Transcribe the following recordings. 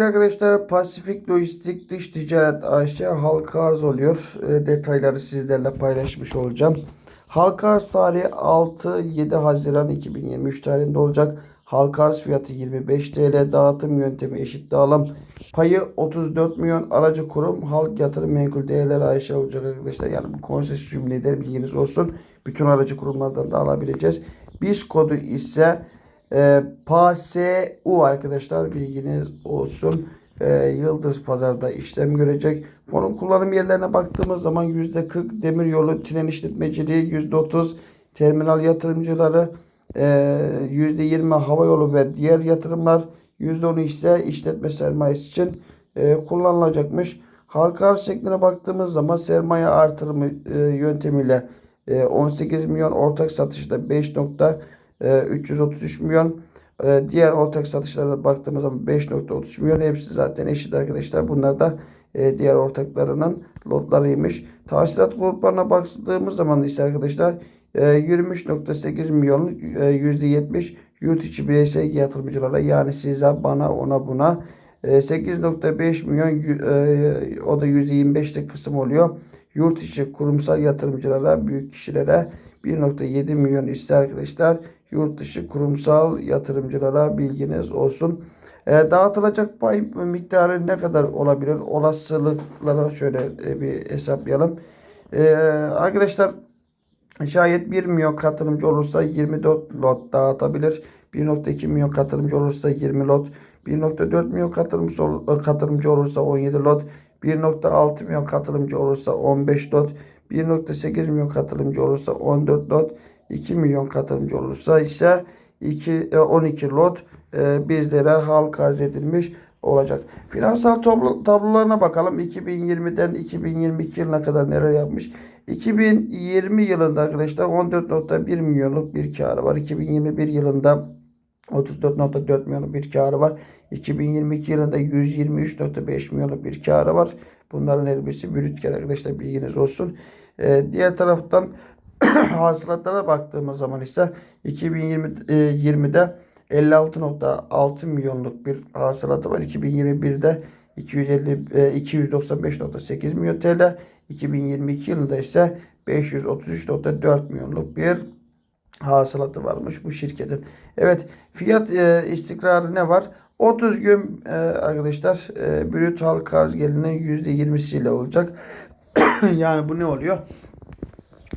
Arkadaşlar Pasifik Lojistik Dış Ticaret AŞ halka arz oluyor. E, detayları sizlerle paylaşmış olacağım. Halka arz tarihi 6-7 Haziran 2023 tarihinde olacak. Halka arz fiyatı 25 TL. Dağıtım yöntemi eşit dağılım. Payı 34 milyon. Aracı kurum Halk Yatırım Menkul Değerler AŞ olacak arkadaşlar. Yani bu konsesyon nedir bilginiz olsun. Bütün aracı kurumlardan da alabileceğiz. BIS kodu ise e, PASU arkadaşlar bilginiz olsun. E, Yıldız Pazar'da işlem görecek. Fonun kullanım yerlerine baktığımız zaman %40 demiryolu tren işletmeciliği, %30 terminal yatırımcıları, e, %20 havayolu ve diğer yatırımlar, %10 ise işletme sermayesi için e, kullanılacakmış. Halka arz şekline baktığımız zaman sermaye artırımı e, yöntemiyle e, 18 milyon ortak satışta 5 nokta e, 333 milyon. E, diğer ortak satışlara baktığımız zaman 5.33 milyon. Hepsi zaten eşit arkadaşlar. Bunlar da e, diğer ortaklarının lotlarıymış. Tahsilat gruplarına baktığımız zaman ise arkadaşlar e, 23.8 milyon e, %70 yurt içi bireysel yatırımcılara yani size bana ona buna e, 8.5 milyon e, o da %25'lik kısım oluyor. Yurt içi kurumsal yatırımcılara, büyük kişilere 1.7 milyon ise arkadaşlar yurt dışı kurumsal yatırımcılara bilginiz olsun. E, dağıtılacak pay miktarı ne kadar olabilir? Olasılıklara şöyle e, bir hesaplayalım. E, arkadaşlar şayet 1 milyon katılımcı olursa 24 lot dağıtabilir. 1.2 milyon katılımcı olursa 20 lot. 1.4 milyon katılımcı, ol- katılımcı olursa 17 lot. 1.6 milyon katılımcı olursa 15 lot. 1.8 milyon katılımcı olursa 14 lot. 2 milyon katılımcı olursa ise 2, e, 12 lot e, bizlere halk arz edilmiş olacak. Finansal tablo, tablolarına bakalım. 2020'den 2022 yılına kadar neler yapmış. 2020 yılında arkadaşlar 14.1 milyonluk bir karı var. 2021 yılında 34.4 milyonluk bir karı var. 2022 yılında 123.5 milyonluk bir karı var. Bunların her birisi brüt kar arkadaşlar bilginiz olsun. Ee, diğer taraftan hasılatlara baktığımız zaman ise 2020'de 56.6 milyonluk bir hasılatı var. 2021'de 250 e, 295.8 milyon TL. 2022 yılında ise 533.4 milyonluk bir hasılatı varmış bu şirketin. Evet fiyat e, istikrarı ne var? 30 gün e, arkadaşlar e, brüt halka arz gelirinin %20'siyle olacak. yani bu ne oluyor?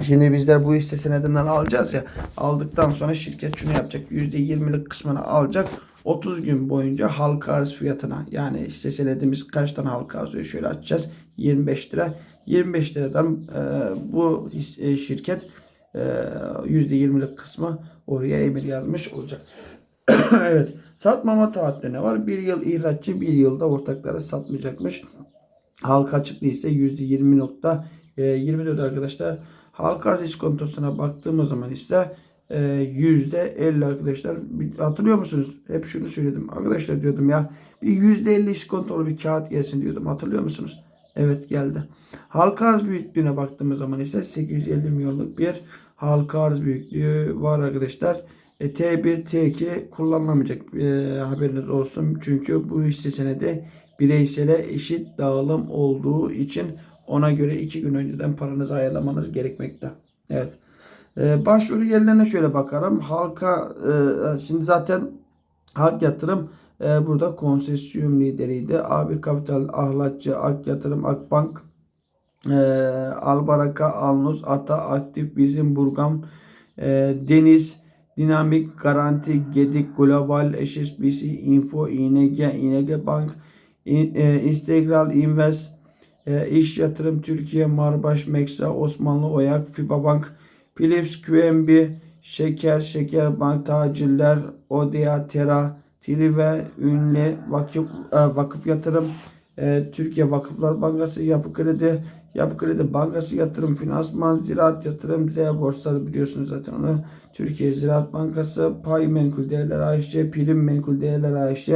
Şimdi bizler bu hisse senedinden alacağız ya. Aldıktan sonra şirket şunu yapacak. %20'lik kısmını alacak. 30 gün boyunca halka arz fiyatına yani hisse senedimiz kaç tane halka arz şöyle açacağız. 25 lira. 25 liradan e, bu his, e, şirket e, %20'lik kısmı oraya emir yazmış olacak. evet. Satmama taahhütü ne var? Bir yıl ihraççı bir yılda ortakları satmayacakmış. Halka açık değilse %20.24 arkadaşlar. Halka arz iskontosuna baktığımız zaman ise e, %50 arkadaşlar. Hatırlıyor musunuz? Hep şunu söyledim. Arkadaşlar diyordum ya bir %50 iskontolu bir kağıt gelsin diyordum. Hatırlıyor musunuz? Evet geldi. Halka arz büyüklüğüne baktığımız zaman ise 850 milyonluk bir halka arz büyüklüğü var arkadaşlar. E, T1, T2 kullanılamayacak e, haberiniz olsun. Çünkü bu hisse senedi bireysele eşit dağılım olduğu için ona göre iki gün önceden paranızı ayarlamanız gerekmekte. Evet. E, başvuru yerlerine şöyle bakalım. Halka e, şimdi zaten halk yatırım e, burada konsesyon lideriydi. A1 Kapital, Ahlatçı, Ak Yatırım, Akbank, e, Albaraka, Alnus, Ata, Aktif, Bizim, Burgam, e, Deniz, Dinamik, Garanti, Gedik, Global, HSBC, Info, ING, ING Bank, İ- e, Integral Invest, e, İş Yatırım Türkiye, Marbaş, Meksa, Osmanlı Oyak, FIBA Bank, Philips, QNB, Şeker, Şeker Bank, Tacirler, Odea, Tera, Trive, Ünlü, Vakıf, e, Vakıf Yatırım, e, Türkiye Vakıflar Bankası, Yapı Kredi, Yapı Kredi Bankası Yatırım, Finansman, Ziraat Yatırım, Z Borsa biliyorsunuz zaten onu. Türkiye Ziraat Bankası, Pay Menkul Değerler AŞ, Prim Menkul Değerler AŞ.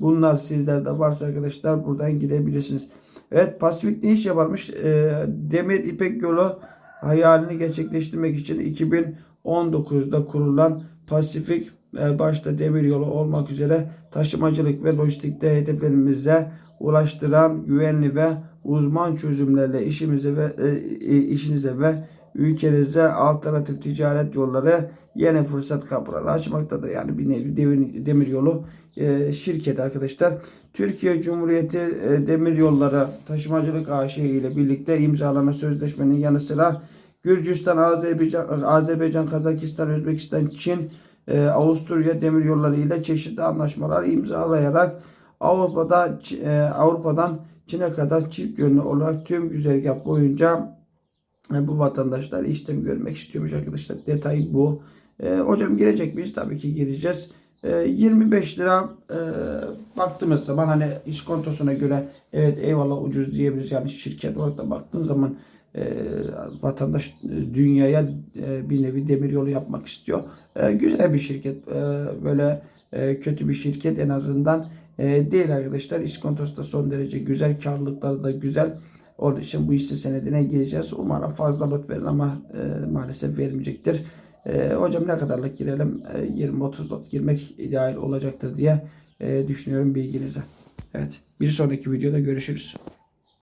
Bunlar sizlerde varsa arkadaşlar buradan gidebilirsiniz. Evet Pasifik ne iş yaparmış? E, Demir İpek Yolu hayalini gerçekleştirmek için 2019'da kurulan Pasifik e, başta demiryolu olmak üzere taşımacılık ve lojistikte hedeflerimize ulaştıran güvenli ve uzman çözümlerle işimize ve e, e, işinize ve ülkenize alternatif ticaret yolları yeni fırsat kapıları açmaktadır. Yani bir nevi demir, demiryolu e, şirket arkadaşlar. Türkiye Cumhuriyeti e, Demiryolları Taşımacılık AŞ ile birlikte imzalanan sözleşmenin yanı sıra Gürcistan, Azerbaycan, Azerbaycan, Kazakistan, Özbekistan, Çin, e, Avusturya demiryolları ile çeşitli anlaşmalar imzalayarak Avrupa'da e, Avrupa'dan Çin'e kadar çift yönlü olarak tüm güzergah boyunca bu vatandaşlar işlem görmek istiyormuş arkadaşlar. Detay bu. E, hocam girecek miyiz? Tabii ki gireceğiz. E, 25 lira e, baktığımız zaman hani iskontosuna göre evet eyvallah ucuz diyebiliriz. Yani şirket olarak da baktığın zaman e, vatandaş e, dünyaya e, bir nevi demiryolu yapmak istiyor. E, güzel bir şirket. E, böyle e, kötü bir şirket en azından e, değil arkadaşlar. İskontosu da son derece güzel. Karlılıkları da güzel. Onun için bu hisse senedine gireceğiz. Umarım fazla lot verir ama e, maalesef vermeyecektir. E, hocam ne kadarlık girelim? E, 20-30 lot girmek ideal olacaktır diye e, düşünüyorum bilginize. Evet. Bir sonraki videoda görüşürüz.